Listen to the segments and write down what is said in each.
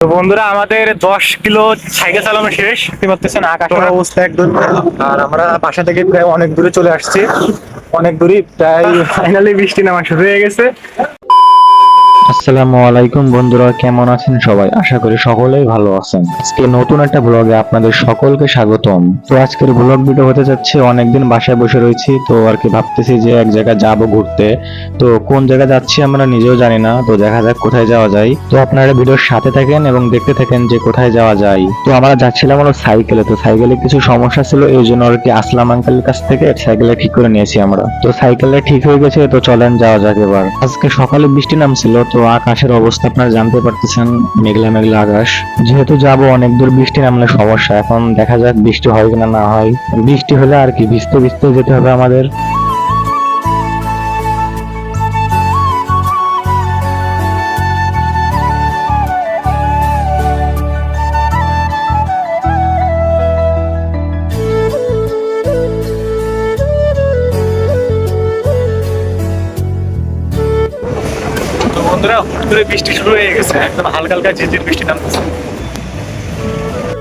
তো বন্ধুরা আমাদের দশ কিলো সাইকেল চালানো শেষ। দেখতে পাচ্ছেন আকাশের অবস্থা একদম আর আমরা বাসা থেকে প্রায় অনেক দূরে চলে আসছি। অনেক দূরে প্রায় ফাইনালি বৃষ্টি নামা শুরু হয়ে গেছে। আসসালামু আলাইকুম বন্ধুরা, কেমন আছেন সবাই? আশা করি সকলেই ভালো আছেন। আজকে নতুন একটা ব্লগে আপনাদের সকলকে স্বাগতম। তো আজকের ব্লগ ভিডিও হতে যাচ্ছে, অনেকদিন বাসায় বসে রয়েছি, তো আর কি ভাবতেছি যে এক জায়গায় যাব ঘুরতে। তো কোন জায়গায় যাচ্ছি আমরা নিজেও জানি না, তো দেখা যাক কোথায় যাওয়া যায়। তো আপনারা ভিডিওর সাথে থাকেন এবং দেখতে থাকেন যে কোথায় যাওয়া যায়। তো আমরা যাচ্ছিলাম হলো সাইকেলে, তো সাইকেলে কিছু সমস্যা ছিল, এই জন্য আর কি আসলাম আঙ্কেলের কাছ থেকে, সাইকেলে ঠিক করে নিয়েছি আমরা। তো সাইকেলে ঠিক হয়ে গেছে, তো চলেন যাওয়া যাক এবার। আজকে সকালে বৃষ্টি নামছিল, তো আকাশের অবস্থা আপনারা জানতে পারতেছেন, মেঘলা মেঘলা আকাশ। যেহেতু যাব, অনেক দূর বৃষ্টি নামলে সমস্যা। এখন দেখা যাক বৃষ্টি হয় কিনা না হয়। বৃষ্টি হলে আর কি, ভিজতে ভিজতে যেতে হবে আমাদের।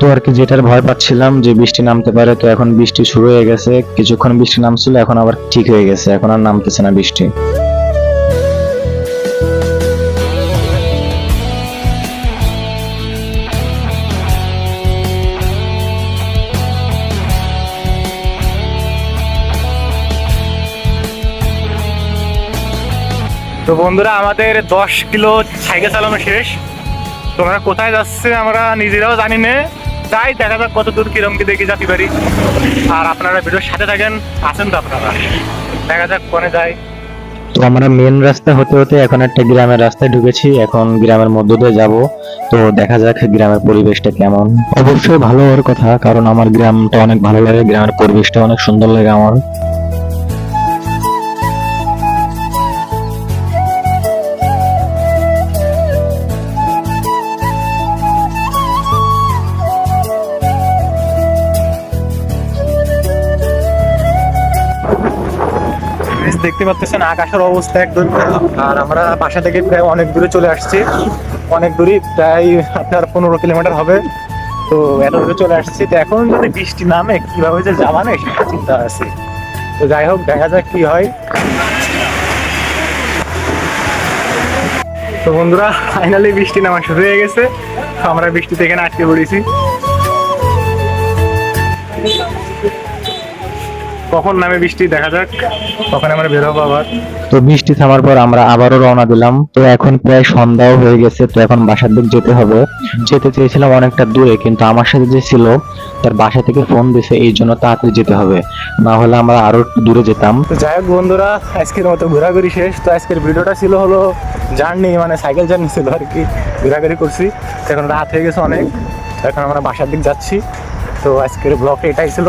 তো আর কি, যেটার ভয় পাচ্ছিলাম যে বৃষ্টি নামতে পারে, তো এখন বৃষ্টি শুরু হয়ে গেছে। কিছুক্ষণ বৃষ্টি নামছিল, এখন আবার ঠিক হয়ে গেছে, এখন আর নামতেছে না বৃষ্টি। তো বন্ধুরা, আমাদের দশ কিলো সাইকেল চালানো শেষ। তোমরা কোথায় যাচ্ছে আমরা নিজেরাও জানি না। তাই দেখা যাক কত দূর কিরম কি দেখি যেতে পারি। আর আপনারা ভিডিওর সাথে থাকেন, আছেন তো আপনারা। দেখা যাক কোনে যায়। তো আমরা মেন রাস্তা হতে হতে এখন একটা গ্রামের রাস্তায় ঢুকেছি। এখন গ্রামের মধ্য দিয়ে যাব। তো দেখা যাক গ্রামের পরিবেশটা কেমন। অবশ্যই ভালো হওয়ার কথা, কারণ আমার গ্রামটা অনেক ভালো লাগে, গ্রামের পরিবেশটা অনেক সুন্দর লাগে আমার। দেখতে পাচ্ছেন আকাশের অবস্থা একদম আর আমরা বাসা থেকে প্রায় অনেক দূরে চলে আসছি। অনেক দূরে প্রায় আপনার পনেরো কিলোমিটার হবে। তো এত দূরে চলে আসছি। তো এখন যদি বৃষ্টি নামে, কীভাবে যে যাবা না সেটা চিন্তা আছে। তো যাই হোক, দেখা যাক কি হয়। তো বন্ধুরা ফাইনালি বৃষ্টি নামা শুরু হয়ে গেছে। আমরা বৃষ্টিতে এখানে আটকে পড়েছি। কখন নামে বৃষ্টি? দেখা যাক। কখন আমরা বের হব আবার? তো বৃষ্টি থামার পর আমরা আবারও রওনা দিলাম। তো এখন প্রায় সন্ধ্যাও হয়ে গেছে তো এখন বাসার দিক যেতে হবে। যেতে চেয়েছিলাম অনেকটা দূরে কিন্তু আমার সাথে যে ছিল তার বাসা থেকে ফোন দিছে এই জন্য তাড়াতাড়ি যেতে হবে। না হলে আমরা আরও একটু দূরে যেতাম। তো যাই হোক বন্ধুরা আজকের মতো ঘোরাঘুরি শেষ। তো আজকের ভিডিওটা ছিল হলো জার্নি মানে সাইকেল জার্নি ছিল আর কি। ঘোরাঘুরি করছি। এখন রাত হয়ে গেছে অনেক। এখন আমরা বাসার দিক যাচ্ছি। তো আজকের ব্লগটা এটাই ছিল।